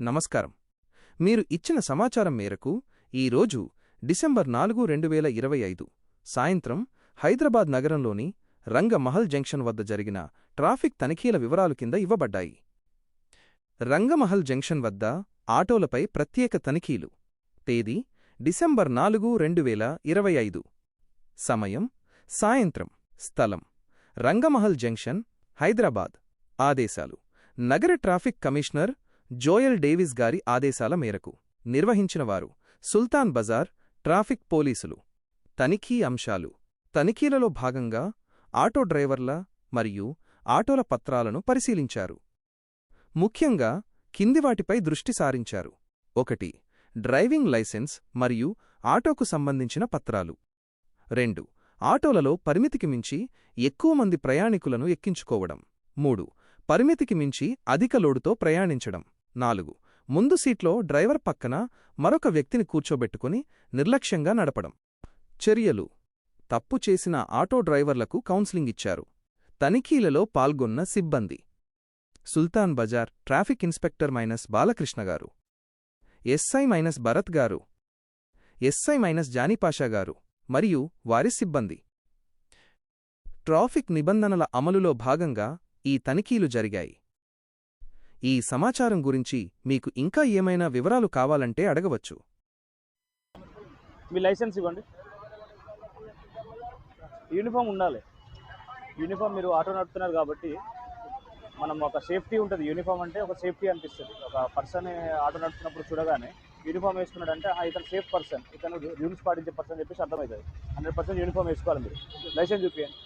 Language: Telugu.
నమస్కారం. మీరు ఇచ్చిన సమాచారం మేరకు ఈరోజు డిసెంబర్ నాలుగు రెండు వేల ఇరవై ఐదు సాయంత్రం హైదరాబాద్ నగరంలోని రంగమహల్ జంక్షన్ వద్ద జరిగిన ట్రాఫిక్ తనిఖీల వివరాలు కింద ఇవ్వబడ్డాయి. రంగమహల్ జంక్షన్ వద్ద ఆటోలపై ప్రత్యేక తనిఖీలు. తేదీ డిసెంబర్ నాలుగు రెండు వేల ఇరవై ఐదు సమయం సాయంత్రం స్థలం రంగమహల్ జంక్షన్ హైదరాబాద్. ఆదేశాలు. నగర ట్రాఫిక్ కమిషనర్ జోయల్ డేవిస్ గారి ఆదేశాల మేరకు నిర్వహించినవారు సుల్తాన్ బజార్ ట్రాఫిక్ పోలీసులు. తనిఖీ అంశాలు తనిఖీలలో భాగంగా ఆటో డ్రైవర్ల మరియు ఆటోల పత్రాలను పరిశీలించారు. ముఖ్యంగా కిందివాటిపై దృష్టి సారించారు. ఒకటి డ్రైవింగ్ లైసెన్స్ మరియు ఆటోకు సంబంధించిన పత్రాలు. రెండు ఆటోలలో పరిమితికి మించి ఎక్కువ మంది ప్రయాణికులను ఎక్కించుకోవడం. మూడు పరిమితికి మించి అధిక లోడుతో ప్రయాణించడం. నాలుగు. ముందు సీట్లో డ్రైవర్ పక్కన మరొక వ్యక్తిని కూర్చోబెట్టుకుని నిర్లక్ష్యంగా నడపడం. చర్యలు. తప్పు చేసిన ఆటో డ్రైవర్లకు కౌన్సిలింగ్ ఇచ్చారు. తనిఖీలలో పాల్గొన్న సిబ్బంది. Sultan Bazar traffic inspector minus Balakrishna garu. SI minus Bharat గారు. ఎస్ఐ మైనస్ జానీపాషా గారు మరియు వారి సిబ్బంది. ట్రాఫిక్ నిబంధనల అమలులో భాగంగా ఈ తనిఖీలు జరిగాయి. ఈ సమాచారం గురించి మీకు ఇంకా ఏమైనా వివరాలు కావాలంటే అడగవచ్చు. మీ లైసెన్స్ ఇవ్వండి. యూనిఫామ్ ఉండాలి. యూనిఫామ్ మీరు ఆటో నడుపుతున్నారు కాబట్టి మనం ఒక సేఫ్టీ ఉంటుంది. యూనిఫామ్ అంటే ఒక సేఫ్టీ అనిపిస్తుంది. ఒక పర్సన్ ఆటో నడుపుతున్నప్పుడు చూడగానే యూనిఫామ్ వేసుకున్నాడు అంటే ఇతను సేఫ్ పర్సన్. ఇతను రూల్స్ పాటించే పర్సన్ చెప్పేసి అర్థమవుతుంది. హండ్రెడ్ పర్సెంట్ యూనిఫామ్ వేసుకోవాలి మీరు. లైసెన్స్ చూపించండి